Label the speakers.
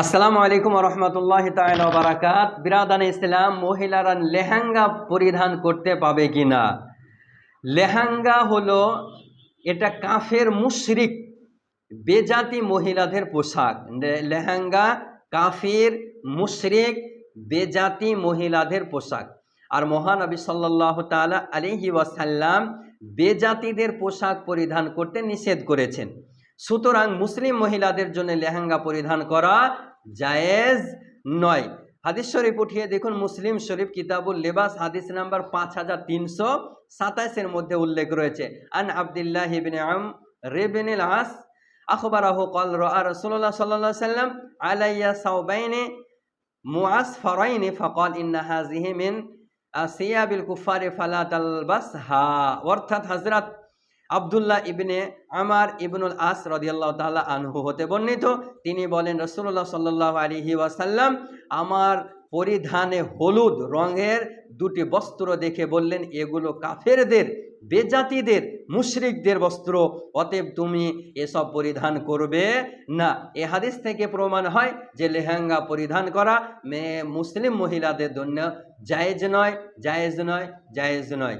Speaker 1: আসসালামু আলাইকুম রহমতুল্লাহ বারাকাত বিরাদান ইসলাম, মহিলারা লেহেঙ্গা পরিধান করতে পাবে কি না লেহেঙ্গা হলো এটা কাফের মুশরিক, বেজাতি মহিলাদের পোশাক। লেহেঙ্গা কাফির, মুশরিক, বেজাতি মহিলাদের পোশাক। আর মহানবী সাল্লাহ তালা আলিহি ওয়াসাল্লাম বেজাতিদের পোশাক পরিধান করতে নিষেধ করেছেন। সুতরাং মুসলিম মহিলাদের জন্য লেহেঙ্গা পরিধান করা জায়েজ নয়। হাদিস শরীফ উঠিয়ে দেখুন, মুসলিম শরীফ কিতাবুল লেবাস, হাদিস নাম্বার পাঁচ হাজার তিনশো সাতাইশের মধ্যে উল্লেখ রয়েছে। আন আবদুল্লাহ ইবনে আম রেবেনিল আস আখবরাহ কল রসুল্লাহ সাল্লাহ সাল্লাম আলাইয়া সাউবাইনে মুআস ফরাইনে ফকল ইন্না হাজিহি মিন সিয়াবিল কুফারে ফালা তালবাসহা। অর্থাৎ হজরত আবদুল্লাহ ইবনে আমার ইবনুল আস রদিয়াল্লাহ তাআলা আনহু হতে বর্ণিত। তিনি বলেন রসুল্লাহ সাল্লাহ আলিহি ওয়াসাল্লাম আমার পরিধানে হলুদ রঙের দুটি বস্ত্র দেখে বললেন, এগুলো কাফেরদের, বেজাতিদের, মুশরিকদের বস্ত্র। অতএব তুমি এসব পরিধান করবে না। এ হাদিস থেকে প্রমাণ হয় যে লেহেঙ্গা পরিধান করা মেয়ে মুসলিম মহিলাদের জন্য জায়েজ নয় জায়েজ নয় জায়েজ নয়।